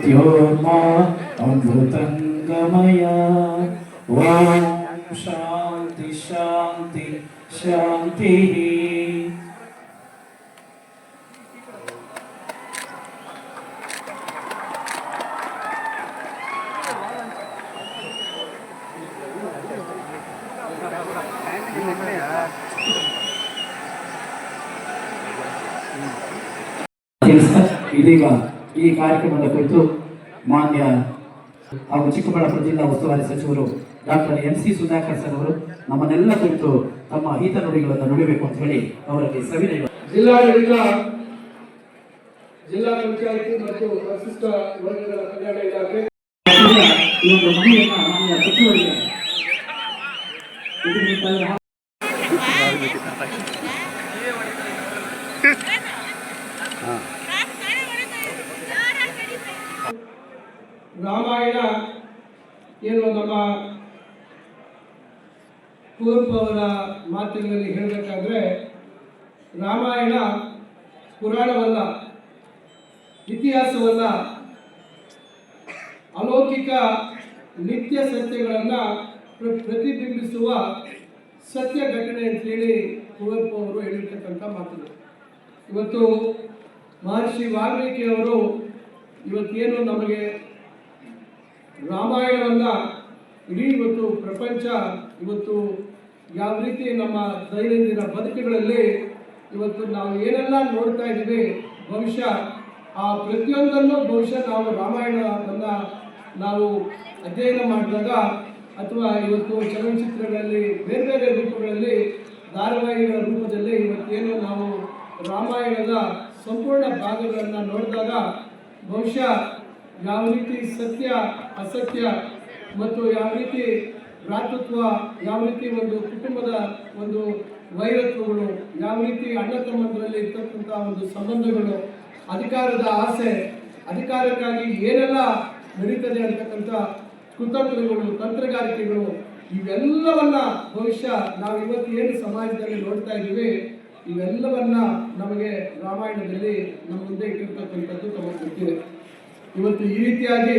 ज्योतिर्ज्योतिर्मा अमृतङ्गमया ॐ शान्ति शान्ति शान्तिः ఇది ಈ ಕಾರ್ಯಕ್ರಮದ ಕುರಿತು ಮಾನ್ಯ ಹಾಗೂ ಚಿಕ್ಕಬಳ್ಳಾಪುರ ಜಿಲ್ಲಾ ಉಸ್ತುವಾರಿ ಸಚಿವರು doctor M C Sudhakar sir ಅವರು ನಮ್ಮನ್ನೆಲ್ಲ ಕುರಿತು ತಮ್ಮ ಹಿತ ನುಡಿಗಳನ್ನು ನುಡಿಬೇಕು ಅಂತ ಹೇಳಿ ಅವರಲ್ಲಿ ಸವಿನಯ ಜಿಲ್ಲಾಡಳಿತ ಜಿಲ್ಲಾ ಪಂಚಾಯಿತಿ ಮತ್ತು ಪರಿಶಿಷ್ಟ ವರ್ಗಗಳ ಕಲ್ಯಾಣ ಇಲಾಖೆ. ಈ ಒಂದು ಮನೆಯನ್ನ ಮಾನ್ಯ ಸಚಿವರಿಗೆ ರಾಮಾಯಣ ಏನು ನಮ್ಮ ಕುವೆಂಪು ಅವರ ಮಾತುಗಳಲ್ಲಿ ಹೇಳಬೇಕಾದ್ರೆ, ರಾಮಾಯಣ ಪುರಾಣವಲ್ಲ, ಇತಿಹಾಸವಲ್ಲ, ಅಲೌಕಿಕ ನಿತ್ಯ ಸತ್ಯಗಳನ್ನು ಪ್ರ- ಪ್ರತಿಬಿಂಬಿಸುವ ಸತ್ಯ ಘಟನೆ ಅಂತೇಳಿ ಕುವೆಂಪು ಅವರು ಹೇಳಿರ್ತಕ್ಕಂಥ ಮಾತುಗಳು. ಇವತ್ತು ಮಹರ್ಷಿ ವಾಲ್ಮೀಕಿ ಅವರು ಇವತ್ತೇನು ನಮಗೆ ರಾಮಾಯಣವನ್ನ ಇಡೀ ಇವತ್ತು ಪ್ರಪಂಚ ಇವತ್ತು ಯಾವ ರೀತಿ ನಮ್ಮ ದೈನಂದಿನ ಬದುಕುಗಳಲ್ಲಿ ಇವತ್ತು ನಾವು ಏನೆಲ್ಲ ನೋಡ್ತಾ ಇದ್ದೀವಿ, ಬಹುಶಃ ಆ ಪ್ರತಿಯೊಂದನ್ನು ಬಹುಶಃ ನಾವು ರಾಮಾಯಣವನ್ನು ನಾವು ಅಧ್ಯಯನ ಮಾಡಿದಾಗ ಅಥವಾ ಇವತ್ತು ಚಲನಚಿತ್ರಗಳಲ್ಲಿ, ಬೇರೆ ಬೇರೆ ರೂಪಗಳಲ್ಲಿ, ಧಾರಾವಾಹಿಗಳ ರೂಪದಲ್ಲಿ ಇವತ್ತೇನು ನಾವು ರಾಮಾಯಣದ ಸಂಪೂರ್ಣ ಭಾಗಗಳನ್ನು ನೋಡಿದಾಗ ಬಹುಶಃ ಯಾವ ರೀತಿ ಸತ್ಯ, ಅಸತ್ಯ ಮತ್ತು ಯಾವ ರೀತಿ ಭ್ರಾತೃತ್ವ, ಯಾವ ರೀತಿ ಒಂದು ಕುಟುಂಬದ ಒಂದು ವೈರತ್ವಗಳು, ಯಾವ ರೀತಿ ಅಣ್ಣ ತಮ್ಮದರಲ್ಲಿ ಇರ್ತಕ್ಕಂಥ ಒಂದು ಸಂಬಂಧಗಳು, ಅಧಿಕಾರದ ಆಸೆ, ಅಧಿಕಾರಕ್ಕಾಗಿ ಏನೆಲ್ಲ ನಡೀತದೆ ಅಂತಕ್ಕಂಥ ಕುತಂತ್ರಗಳು ತಂತ್ರಗಾರಿಕೆಗಳು, ಇವೆಲ್ಲವನ್ನ ಬಹುಶಃ ನಾವು ಇವತ್ತು ಏನು ಸಮಾಜದಲ್ಲಿ ನೋಡ್ತಾ ಇದ್ದೀವಿ, ಇವೆಲ್ಲವನ್ನ ನಮಗೆ ರಾಮಾಯಣದಲ್ಲಿ ನಮ್ಮ ಮುಂದೆ ಇಟ್ಟಿರ್ತಕ್ಕಂಥದ್ದು ತಮಗೆ ಇವತ್ತು ಈ ರೀತಿಯಾಗಿ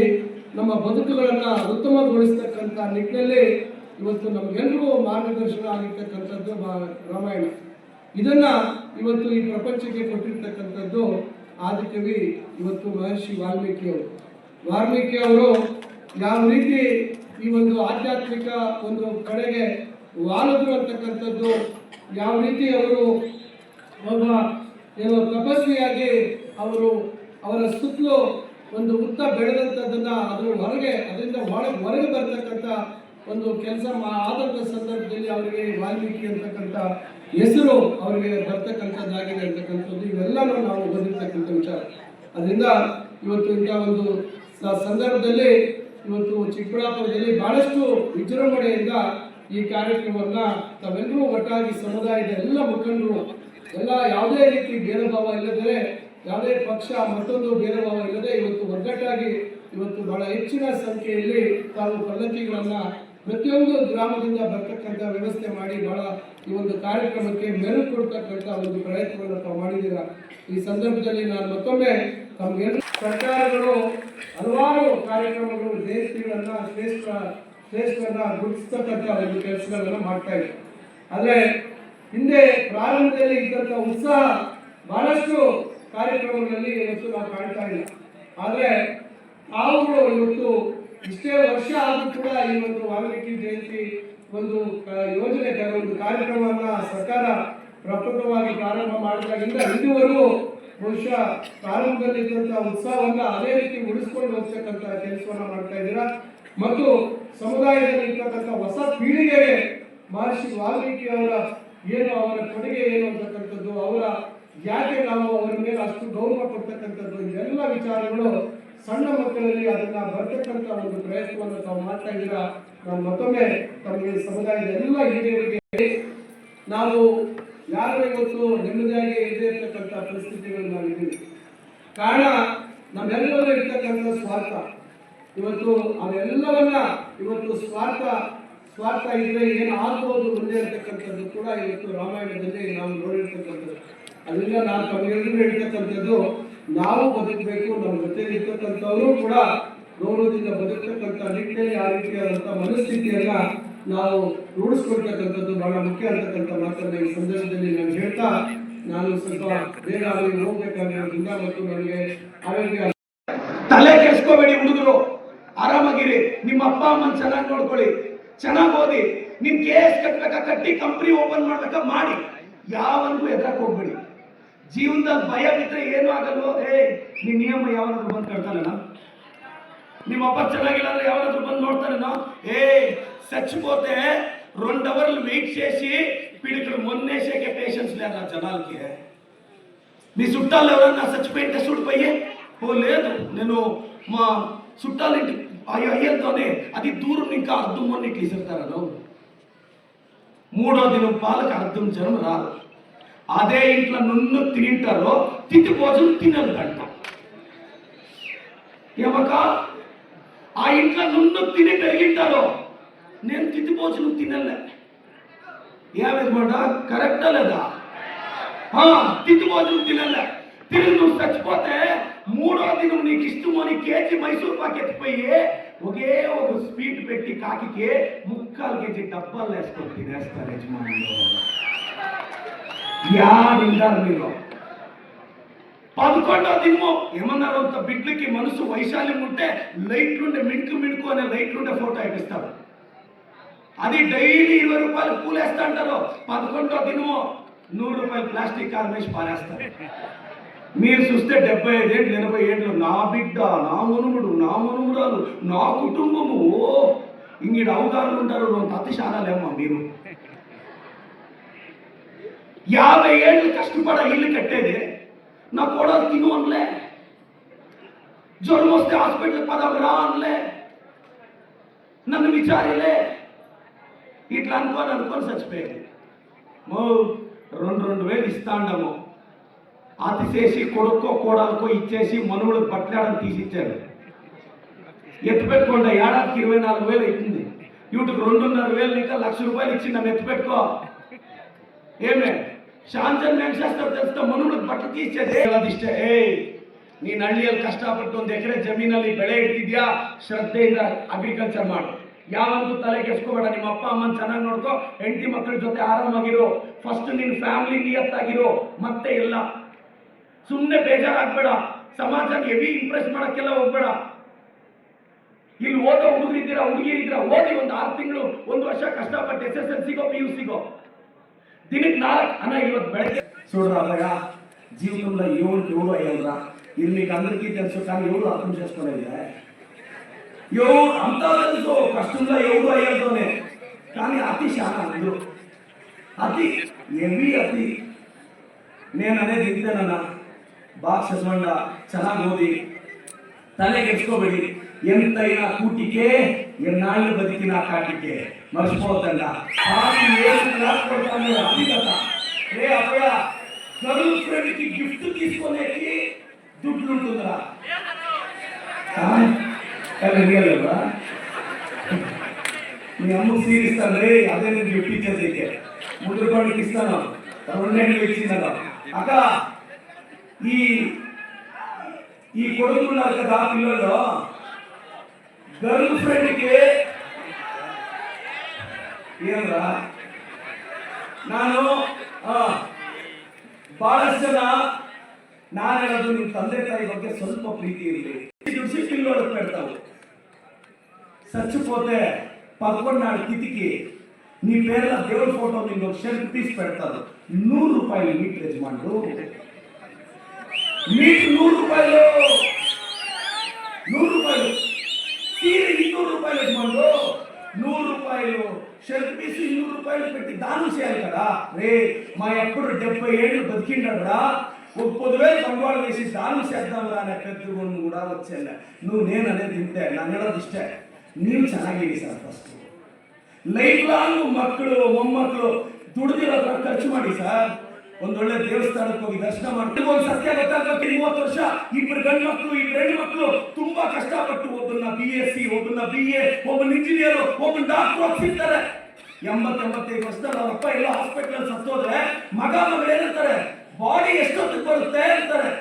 ನಮ್ಮ ಬದುಕುಗಳನ್ನು ಉತ್ತಮಗೊಳಿಸ್ತಕ್ಕಂಥ ನಿಟ್ಟಿನಲ್ಲಿ ಇವತ್ತು ನಮಗೆಲ್ಲರಿಗೂ ಮಾರ್ಗದರ್ಶನ ಆಗಿರ್ತಕ್ಕಂಥದ್ದು ರಾಮಾಯಣ. ಇದನ್ನ ಇವತ್ತು ಈ ಪ್ರಪಂಚಕ್ಕೆ ಕೊಟ್ಟಿರ್ತಕ್ಕಂಥದ್ದು ಆದಿಕವಿ ಇವತ್ತು ಮಹರ್ಷಿ ವಾಲ್ಮೀಕಿ ಅವರು. ವಾಲ್ಮೀಕಿ ಅವರು ಯಾವ ರೀತಿ ಈ ಒಂದು ಆಧ್ಯಾತ್ಮಿಕ ಒಂದು ಕಡೆಗೆ ವಾಲದ್ರು ಅಂತಕ್ಕಂಥದ್ದು, ಯಾವ ರೀತಿ ಅವರು ಒಬ್ಬ ಏನು ತಪಸ್ವಿಯಾಗಿ ಅವರು ಅವರ ಸುತ್ತಲೂ ಒಂದು ಉತ್ತ ಬೆಳೆದಂಥದ್ದನ್ನ ಅದರ ಹೊರಗೆ, ಅದರಿಂದ ಒಳಗೆ ಹೊರಗೆ ಬರ್ತಕ್ಕಂಥ ಒಂದು ಕೆಲಸ ಆದಂಥ ಸಂದರ್ಭದಲ್ಲಿ ಅವರಿಗೆ ವಾಲ್ಮೀಕಿ ಅಂತಕ್ಕಂಥ ಹೆಸರು ಅವರಿಗೆ ಬರ್ತಕ್ಕಂಥದ್ದಾಗಿದೆ ಅಂತಕ್ಕಂಥದ್ದು, ಇವೆಲ್ಲನೂ ನಾವು ಬಂದಿರ್ತಕ್ಕಂಥ ವಿಚಾರ. ಅದರಿಂದ ಇವತ್ತು ಇಂಥ ಒಂದು ಸಂದರ್ಭದಲ್ಲಿ ಇವತ್ತು ಚಿಕ್ಕಬಳ್ಳಾಪುರದಲ್ಲಿ ಬಹಳಷ್ಟು ವಿಜೃಂಭಣೆಯಿಂದ ಈ ಕಾರ್ಯಕ್ರಮವನ್ನ ತಾವೆಲ್ಲರೂ ಒಟ್ಟಾಗಿ ಸಮುದಾಯದ ಎಲ್ಲ ಮುಖಂಡರು, ಎಲ್ಲ ಯಾವುದೇ ರೀತಿ ಭೇದ ಭಾವ ಇಲ್ಲದೆ ಯಾವುದೇ ಪಕ್ಷ ಮತ್ತೊಂದು ಬೇರೆ ಭಾವ ಇಲ್ಲದೆ ಇವತ್ತು ಒಗ್ಗಟ್ಟಾಗಿ ಇವತ್ತು ಬಹಳ ಹೆಚ್ಚಿನ ಸಂಖ್ಯೆಯಲ್ಲಿ ತಾವು ಪಲ್ಲಕ್ಕಿಗಳನ್ನ ಪ್ರತಿಯೊಂದು ಗ್ರಾಮದಿಂದ ಬರ್ತಕ್ಕಂಥ ವ್ಯವಸ್ಥೆ ಮಾಡಿ ಬಹಳ ಈ ಒಂದು ಕಾರ್ಯಕ್ರಮಕ್ಕೆ ಮೆರುಗು ಕೊಡ್ತಕ್ಕಂಥ ಒಂದು ಪ್ರಯತ್ನವನ್ನು ತಾವು ಮಾಡಿದ್ದೀರಾ? ಈ ಸಂದರ್ಭದಲ್ಲಿ ನಾನು ಮತ್ತೊಮ್ಮೆ ತಮಗೆ ಸರ್ಕಾರಗಳು ಹಲವಾರು ಕಾರ್ಯಕ್ರಮಗಳು, ದೇಶಗಳನ್ನ ಶ್ರೇಷ್ಠ, ಶ್ರೇಷ್ಠವನ್ನ ಗುರುತಿಸ್ತಕ್ಕಂಥ ಒಂದು ಕೆಲಸಗಳನ್ನ ಮಾಡ್ತಾ ಇದೆ. ಆದರೆ ಹಿಂದೆ ಪ್ರಾರಂಭದಲ್ಲಿ ಇದ್ದಂಥ ಉತ್ಸಾಹ ಬಹಳಷ್ಟು ಕಾರ್ಯಕ್ರಮಗಳಲ್ಲಿ ಹೆಚ್ಚು ನಾವು ಕಾಣ್ತಾ ಇಲ್ಲ. ಆದರೆ ತಾವುಗಳು ಇವತ್ತು ಇಷ್ಟೇ ವರ್ಷ ಆದರೂ ಕೂಡ ಈ ಒಂದು ವಾಲ್ಮೀಕಿ ಜಯಂತಿ ಒಂದು ಯೋಜನೆ ಒಂದು ಕಾರ್ಯಕ್ರಮವನ್ನ ಸರ್ಕಾರ ಪ್ರಪ್ರಥಮವಾಗಿ ಪ್ರಾರಂಭ ಮಾಡಿದಾಗಿಂದ ಇದುವರೆಗೂ ಬಹುಶಃ ಪ್ರಾರಂಭದಲ್ಲಿ ಇದ್ದಂಥ ಉತ್ಸಾಹವನ್ನ ಅದೇ ರೀತಿ ಉಳಿಸ್ಕೊಂಡು ಹೋಗ್ತಕ್ಕಂಥ ಕೆಲಸವನ್ನ ಮಾಡ್ತಾ ಇದ್ದೀರಾ? ಮತ್ತು ಸಮುದಾಯದಲ್ಲಿ ಇರ್ತಕ್ಕಂಥ ಹೊಸ ಪೀಳಿಗೆಗೆ ಮಹರ್ಷಿ ವಾಲ್ಮೀಕಿ ಅವರ ಏನು ಅವರ ಕೊಡುಗೆ ಏನು ಅಂತಕ್ಕಂಥದ್ದು, ಅವರ ಯಾಕೆ ನಾವು ಅವರ ಮೇಲೆ ಅಷ್ಟು ಗೌರವ ಕೊಡ್ತಕ್ಕಂಥದ್ದು? ಎಲ್ಲ ವಿಚಾರಗಳು ಸಣ್ಣ ಮಕ್ಕಳಲ್ಲಿ ಅದನ್ನ ಬರ್ತಕ್ಕಂಥ ಒಂದು ಪ್ರಯತ್ನವನ್ನು ತಾವು ಮಾಡ್ತಾ ಇದ್ದೀರಾ? ನಾನು ಮತ್ತೊಮ್ಮೆ ತಮಗೆ ಸಮುದಾಯದ ಎಲ್ಲ ಹಿರಿಯರಿಗೆ ನಾವು ಯಾರು ಇವತ್ತು ನೆಮ್ಮದಿಯಾಗಿ ಇದೆ ಇರ್ತಕ್ಕಂಥ ಪರಿಸ್ಥಿತಿಗಳು ನಾವಿದ್ದೀವಿ ಕಾರಣ ನಮ್ಮೆಲ್ಲರೂ ಇರ್ತಕ್ಕಂಥ ಸ್ವಾರ್ಥ. ಇವತ್ತು ಅವೆಲ್ಲವನ್ನ ಇವತ್ತು ಸ್ವಾರ್ಥ ಸ್ವಾರ್ಥ ಇದ್ರೆ ಏನು ಆಗ್ಬೋದು ಮುಂದೆ ಇರ್ತಕ್ಕಂಥದ್ದು ಕೂಡ ಇವತ್ತು ರಾಮಾಯಣದಲ್ಲಿ ನಾವು ನೋಡಿರ್ತಕ್ಕಂಥದ್ದು. ಅದರಿಂದ ನಾನು ತಮಗೆಲ್ಲರೂ ಹೇಳ್ತಕ್ಕಂಥದ್ದು, ನಾವು ಬದುಕಬೇಕು ನಮ್ಮ ಜೊತೆ ಇರ್ತಕ್ಕಂಥವರು ಕೂಡ ಗೌರವದಿಂದ ಬದುಕ್ತಕ್ಕಂಥ ನಿಟ್ಟಿನಲ್ಲಿ ಆ ರೀತಿಯಾದಂಥ ಮನಸ್ಥಿತಿಯನ್ನ ನಾವು ರೂಢಿಸ್ಕೊಳ್ತಕ್ಕಂಥದ್ದು ಬಹಳ ಮುಖ್ಯ ಅಂತಕ್ಕಂಥ ಮಾತನ್ನ ಈ ಸಂದರ್ಭದಲ್ಲಿ ನಾನು ಹೇಳ್ತಾ, ನಾನು ಸ್ವಲ್ಪ ಬೇಗ ಅಲ್ಲಿ ಹೋಗ್ಬೇಕಾಗಿರೋದ್ರಿಂದ ಮತ್ತು ನನಗೆ ಆರೋಗ್ಯ ತಲೆ ಕೆಡ್ಸ್ಕೋಬೇಡಿ ಹುಡುಗರು. ಆರಾಮಾಗಿರಿ. ನಿಮ್ಮ ಅಪ್ಪ, ಅಮ್ಮನ ಚೆನ್ನಾಗಿ ನೋಡ್ಕೊಳ್ಳಿ. ಚೆನ್ನಾಗಿ ಓದಿ. ನಿಮ್ ಕೆ ಎಸ್ ಕಟ್ಬೇಕಾ ಕಟ್ಟಿ ಕಂಪ್ನಿ ಓಪನ್ ಮಾಡ್ಬೇಕಾ ಮಾಡಿ. ಯಾವನ್ಗೂ ಎದ್ರಕ್ ಹೋಗ್ಬೇಡಿ. ಜೀವನದಲ್ಲಿ ಭಯ ಬಿದ್ರೆ ಏನು ಆಗಲ್ವೋ ಏ ನಿನ್ ನಿಯಮ ಯಾವನಾದ್ರು ಬಂದು ಕೇಳ್ತಾನೇನೋ ನಿಮ್ಮ ಅಪ್ಪ ಚೆನ್ನಾಗಿಲ್ಲ ಅಂದ್ರೆ ಯಾವನಾದ್ರು ಬಂದು ನೋಡ್ತಾನೇನೋ ఏ చచ్చిపోతే రెండు అవర్లు వెయిట్ చేసి పీడికలు మొన్నేసేకే పేషెన్స్ లేదా జనాలకి మీ చుట్టాలు ఎవరన్నా చచ్చిపోయింటే చూడిపోయి ఓ లేదు నేను మా చుట్టాలింటి అయ్యో అయ్యతోనే అది దూరం ఇంకా అర్థం మొన్న ఇట్లా ఇసురుతారు మూడో దినం పాలకు అర్థం జనం రాదు అదే ఇంట్లో నున్ను తింటారో తిండి భోజనం తినదంట ఏమక ఆ ఇంట్లో నున్ను తిని పెరిగింటారో నేను తిండి భోజనం తినలే. ఏమేమాట కరెక్టా లేదా? తిండి తిత్తి భోజనం తినలే. తిరిగి నువ్వు చచ్చిపోతే మూడో దినం నీకు ఇష్టమని కేజీ మైసూర్ పాక్ ఎత్తిపోయి ఒకే ఒక స్వీట్ పెట్టి కాకి ముక్కాలు కేజీ డబ్బాలు వేసుకొని తినేస్తారు యజమానులు. యాడింటారు మీరు. పదకొండో దినము ఏమన్నారు అంత బిడ్లకి మనసు వైశాల్యం ఉంటే లైట్లుండే మిణుకు మిణుకు అనే లైట్లుండే ఫోటో ఇప్పిస్తాడు అది డైలీ ఇరవై రూపాయలు పూలేస్తా అంటారు. పదకొండో దినము నూరు రూపాయలు ప్లాస్టిక్ కార్ వేసి పారేస్తారు. మీరు చూస్తే డెబ్బై ఐదేళ్ళు ఎనభై ఏళ్ళు నా బిడ్డ నా మునుముడు నా మునుమురాలు నా కుటుంబము ఓ! ఇంగిడ అవగాహన ఉంటారు. రెండు మీరు. యాభై ఏళ్ళు కష్టపడ ఇల్లు కట్టేది నా కోడలు తిను అనలే. జ్వరం వస్తే హాస్పిటల్ పదవి రా అనలే. నన్ను విచారిలే. ఇట్లా అనుకోని అనుకొని చచ్చిపోయింది. మో రెండు రెండు వేలు ఇస్తాండము అది చేసి కొడుకో కోడలకో ఇచ్చేసి మనువులు బట్టలాడని తీసిచ్చారు. ఎత్తు పెట్టుకోండి ఏడాదికి ఇరవై నాలుగు వేలు అవుతుంది. వీటికి రెండున్నర వేలు ఇంకా లక్ష రూపాయలు ఇచ్చి నన్ను ఎత్తు పెట్టుకో. ఏమే ಶಾಂತನ್ ನೆನ್ಸಾಸ್ತಾರೆ తెలుಸ್ತಾ ಮನುಗಳಿಗೆ ಬಟ್ಟೆ ತೀರ್ಚದೆ ಅದಿಷ್ಟೇ ಏಯ್, ನೀನ್ ಹಳ್ಳಿಯಲ್ಲಿ ಕಷ್ಟಪಟ್ಟು ಒಂದು ಎಕರೆ ಜಮೀನಲ್ಲಿ ಬೆಳೆ ಇಡ್ತಿದ್ಯಾ? ಶ್ರದ್ಧೆಯಿಂದ ಅಗ್ರಿಕಲ್ಚರ್ ಮಾಡು. ಯಾವಂತೂ ತಲೆ ಕೆಡ್ಸ್ಕೋಬೇಡ, ನಿಮ್ಮ ಅಪ್ಪ ಅಮ್ಮನ ಚೆನ್ನಾಗಿ ನೋಡ್ಕೋ, ಹೆಂಡತಿ ಮಕ್ಕಳ ಜೊತೆ ಆರಾಮಾಗಿರು. ಫಸ್ಟ್ ನಿನ್ನ ಫ್ಯಾಮಿಲಿ ನಿಯತ್ತಾಗಿರು. ಮತ್ತೆ ಇಲ್ಲ. ಸುಮ್ಮನೆ ಬೇಜಾರಾಗ್ಬೇಡ. ಸಮಾಜ ಹೆವಿ ಇಂಪ್ರೆಸ್ ಮಾಡೋಕ್ಕೆಲ್ಲ ಹೋಗ್ಬೇಡ. ಇಲ್ಲಿ ಓದೋ ಹುಡುಗರಿದ್ದೀರಾ, ಹುಡುಗಿರಿದ್ದೀರಾ, ಓದಿ ಒಂದು ಆರು ತಿಂಗಳು, ಒಂದು ವರ್ಷ ಕಷ್ಟಪಟ್ಟು ಎಸ್ ಎಸ್ ಎಲ್ ಸಿಗೋ ಪಿ ಯು ಸಿಗೋ. ದಿನಕ್ಕೆ నాలుగు అన్న ಇವತ್ತು ಬೆಳಗ್ಗೆ చూడరా అన్నయ్య జీవితంలో ఎవరికి ఎవరు అయ్యారా ఇది మీకు అందరికీ తెలుసు కానీ ఎవరు అర్థం చేసుకోలేదు ఎవరు అంతా తెలుసు కష్టంలో ఎవరు అయ్యాదోనే కానీ అతి చాలా అందరూ అతి ఎవి అతి నేను అనేది ఇంతేనన్నా బాగా చదవండ ಚೆನ್ನಾಗಿ ಓದಿ ತಲೆ ಕೆಟ್ಕೋಬೇಡಿ ಎಂತ ಏನ ಕೂಟಿಕೆ ಎನ್ನಾಳ ಬದುಕಿನ ಕಾಟಿಕೆ. ಮರ್ಸ್ಕೋತಲ್ಲ ಹಾಗೆ ಏನು ಕ್ಲಾಸ್ ಕೊಡ್ತಾನೆ ಅಭಿಗತ ರೇ ಅಪ್ಪ ಸರ್ವ ಪ್ರೇಮಿಕೆ ಗಿಫ್ಟ್ ತೀಸ್ಕೊಂಡೇಕಿ ದುಡ್ಡು ಉಂಟುಂದ್ರಿಯಲ್ಲ ನೀ ಅಮ್ಮ ಸೀರಿಸ್ತಂದ್ರೆ ಅದೇ ನಿಮ್ಗೆ ಟೀಚರ್ಸ್ ಐತೆ ಇಸ್ತಾನ ಒಳ್ಳೆ ಹೆಣ್ಣು ವ್ಯಕ್ತಿ ಈ ఈ కొడుకున్నారు కదా పిల్లలు గర్ల్ ఫ్రెండ్కి ಏನಂದ್ರ ನಾನು ಆ, ಬಹಳಷ್ಟು ಜನ ನಾನು ಹೇಳೋದು ನಿಮ್ಮ ತಂದೆ ತಾಯಿ ಬಗ್ಗೆ ಸ್ವಲ್ಪ ಪ್ರೀತಿ ಇರಲಿ ದುಡ್ಸಿ పిల్లోడు పెడతావు చచ్చిపోతే పదకొండు నాడు కితికి నీ పేర్ల దేవుడి ఫోటో నిన్ను షెల్ఫ్ తీసి పెడతారు నూరు రూపాయలు మీటర్ యజమానుడు మీటర్ నూరు రూపాయలు నూరు రూపాయలు సీర ಇನ್ನೂರು రూపాయలు యజమానుడు నూరు రూపాయలు షెల్ఫ్ తీసి నూరు రూపాయలు పెట్టి దానం చేయాలి కదా రే మా ఎప్పుడు డెబ్బై ఏళ్ళు బతికిండా ఒక పొద్దువేలు బంగారు వేసి దానం చేద్దాం రా అనే పెద్ద గుణం కూడా వచ్చేలా నువ్వు నేను అనేది తింటే ನನ್ನ ಹೇಳೋದು ಇಷ್ಟೇ ನೀವು ಚೆನ್ನಾಗಿರಿ ಸರ್ ಫಸ್ಟ್ ಲೈಫ್ ಲಾಂಗ್ ಮಕ್ಕಳು ಮೊಮ್ಮಕ್ಕಳು ದುಡ್ದಿರೋದ್ರ ಖರ್ಚು ಮಾಡಿ ಸರ್ ಒಂದೊಳ್ಳೆ ದೇವಸ್ಥಾನಕ್ಕೆ ಹೋಗಿ ದರ್ಶನ ಮಾಡಿ ಒಂದು ಸತ್ಯ ಗೊತ್ತಾಗುತ್ತೆ ಮೂವತ್ತು ವರ್ಷ. ಇಬ್ಬರು ಗಂಡು ಮಕ್ಕಳು ಇಬ್ಬರು ಹೆಣ್ಣು ಮಕ್ಕಳು ತುಂಬಾ ಕಷ್ಟಪಟ್ಟು ಒಬ್ಬನ ಬಿ ಎಸ್ ಸಿ ಒಬ್ಬನ ಬಿ ಎ ಒಬ್ಬನ ಇಂಜಿನಿಯರ್ ಒಬ್ಬನ ಡಾಕ್ಟರ್ ಸಿಗ್ತಾರೆ ಎಂಬತ್ತೆಂಬತ್ತೈದು ವರ್ಷದಲ್ಲಿ ಅವ್ರ ಅಪ್ಪ ಎಲ್ಲ ಹಾಸ್ಪಿಟಲ್ ಸತ್ತೋದ್ರೆ ಮಗ, ಮಗಳು ಏನಂತಾರೆ ಬಾಡಿ ಎಷ್ಟೊತ್ತು ಬರುತ್ತೆ ಅಂತಾರೆ.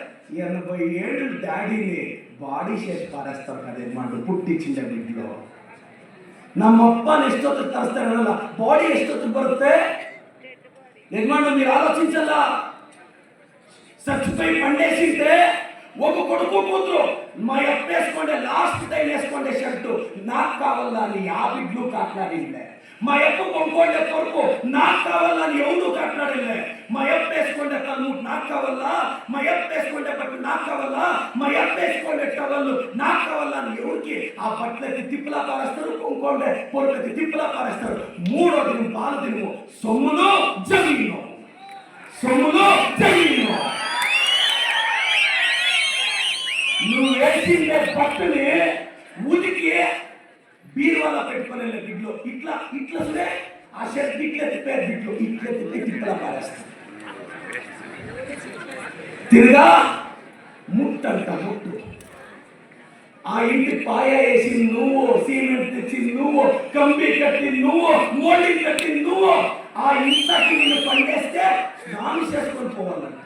ಏನಪ್ಪ ಏಳು ಡ್ಯಾಡಿಲಿ ಬಾಡಿ ಶೇಪ್ ಪಾರಿಸ್ತಾರೆ ಕಡೆ ಮಾಡು ಪುಟ್ಟಿ ನಮ್ಮ ಅಪ್ಪನ ನಮ್ಮಪ್ಪನ ಎಷ್ಟೊತ್ತಿಗೆ ತರಿಸ್ತಾರೆ ಬಾಡಿ ಎಷ್ಟೊತ್ತಿಗೆ ಬರುತ್ತೆ? నిర్మాణం మీరు ఆలోచించాలా? చచ్చిపోయి పండేసింటే ఒక కొడుకు కూతురు. మా అప్ప వేసుకోండి లాస్ట్ టైం వేసుకోండి షర్టు నాకు కావాలా అని యాభై బ్లూ కాట్లాడిందే. మా ఎప్పు కొనుక్కోండి కొడుకు. నాకు కావాలా ఎవరు కాట్లాడిందే. మా అప్ప వేసుకోండి కళ్ళు. నాకు కావాలా? మా అప్ప వేసుకోండి బట్టు నాకు కావాలా? మా అప్ప వేసుకోండి టవల్లు నాకు కావాలా ఎవరికి? ఆ బట్టలకి తిప్పులా పారేస్తారు కొనుక్కోండి. పొరలకి తిప్పులా పారేస్తారు. మూడో దినం పాల దినము. సొమ్ములో జమీను. సొమ్ములో జమీను. నువ్వు వేసిందే పట్టుని ఉతికి బీరువాలో పెట్టుకునే బిడ్లు ఇట్లా ఇట్లా చూడే? ఆ షర్ట్ ఇట్లా తిప్పారు బిడ్లు ఇట్లా తిప్పి తిప్పలా పారేస్తారు తిరగా ముట్టంట ముట్టు. ఆ ఇంటి పాయ వేసి నువ్వు సిమెంట్ తెచ్చి నువ్వు కంబి కట్టి నువ్వు మోల్డింగ్ కట్టి నువ్వు ఆ ఇంట్లోకి నేను పండేస్తే స్నానం చేసుకొని పోవాలంట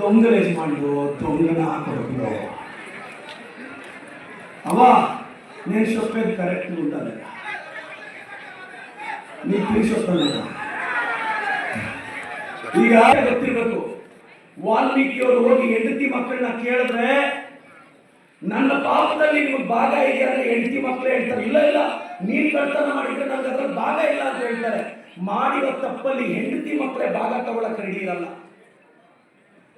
దొంగల యజమానుడు దొంగ నా కొడుకులో అవా నేను చెప్పేది కరెక్ట్ ఉండాలి ನೀನು ತಿಳಿಸೋತ್ತಲ್ಲ ಈಗ ಗೊತ್ತಿರ್ಬೇಕು ವಾಲ್ಮೀಕಿಯವರು ಹೋಗಿ ಹೆಂಡತಿ ಮಕ್ಕಳನ್ನ ಕೇಳಿದ್ರೆ ನನ್ನ ಪಾಪದಲ್ಲಿ ನಿಮಗೆ ಭಾಗ ಇದೆ ಅಂದ್ರೆ ಹೆಂಡತಿ ಮಕ್ಕಳೇ ಹೇಳ್ತಾರೆ ಇಲ್ಲ ಇಲ್ಲ ನೀನ್ ಕಳ್ತನ ಮಾಡಿದ್ರೆ ನನಗೆ ಅದ್ರಲ್ಲಿ ಭಾಗ ಇಲ್ಲ ಅಂತ ಹೇಳ್ತಾರೆ ಮಾಡಿರೋ ತಪ್ಪಲ್ಲಿ ಹೆಂಡತಿ ಮಕ್ಕಳೇ ಭಾಗ ತಗೊಳಕ್ ರೆಡಿ ಇರಲ್ಲ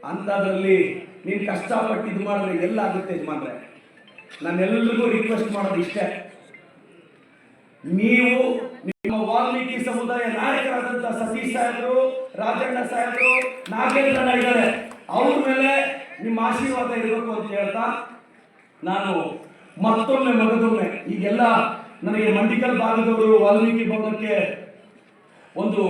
ಅಂಥದ್ರಲ್ಲಿ ನೀನು ಕಷ್ಟಪಟ್ಟು ಇದು ಮಾಡಿದ್ರೆ ಎಲ್ಲ ಆಗುತ್ತೆ ಯಜಮಾನ್ರೆ. ನಾನೆಲ್ಲರಿಗೂ ರಿಕ್ವೆಸ್ಟ್ ಮಾಡೋದು ಇಷ್ಟೇ. ನೀವು ನಿಮ್ಮ ವಾಲ್ಮೀಕಿ ಸಮುದಾಯ ನಾಯಕರಾದಂಥ ಸತೀಶ್ ಸಾಹೇಬರು, ರಾಜಣ್ಣ ಸಾಹೇಬರು, ನಾಗೇಂದ್ರಣ್ಣ ಇದ್ದಾರೆ. ಅವ್ರ ಮೇಲೆ ನಿಮ್ಮ ಆಶೀರ್ವಾದ ಇರಬೇಕು ಅಂತ ಹೇಳ್ತಾ ನಾನು ಮತ್ತೊಮ್ಮೆ ಮಗದೊಮ್ಮೆ ಈಗೆಲ್ಲ ನನಗೆ ಮಂಡಿಕಲ್ ಭಾಗದವರು ವಾಲ್ಮೀಕಿ ಭವನಕ್ಕೆ ಒಂದು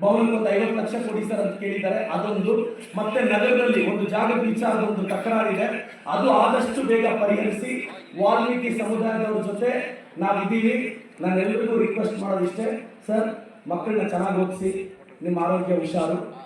ಭವನಕ್ಕೆ ಒಂದು ಐವತ್ತು ಲಕ್ಷ ಕೊಡಿ ಸರ್ ಅಂತ ಕೇಳಿದ್ದಾರೆ. ಅದೊಂದು. ಮತ್ತೆ ನಗರದಲ್ಲಿ ಒಂದು ಜಾಗದ ವಿಚಾರದ ಒಂದು ತಕರಾರಿದೆ. ಅದು ಆದಷ್ಟು ಬೇಗ ಪರಿಹರಿಸಿ ವಾಲ್ಮೀಕಿ ಸಮುದಾಯದವ್ರ ಜೊತೆ ನಾವಿದ್ದೀವಿ. ನಾನು ಎಲ್ರಿಗೂ ರಿಕ್ವೆಸ್ಟ್ ಮಾಡೋದಿಷ್ಟೇ. ಸರ್, ಮಕ್ಕಳನ್ನ ಚೆನ್ನಾಗಿ ಓದಿಸಿ. ನಿಮ್ಮ ಆರೋಗ್ಯ ಹುಷಾರು.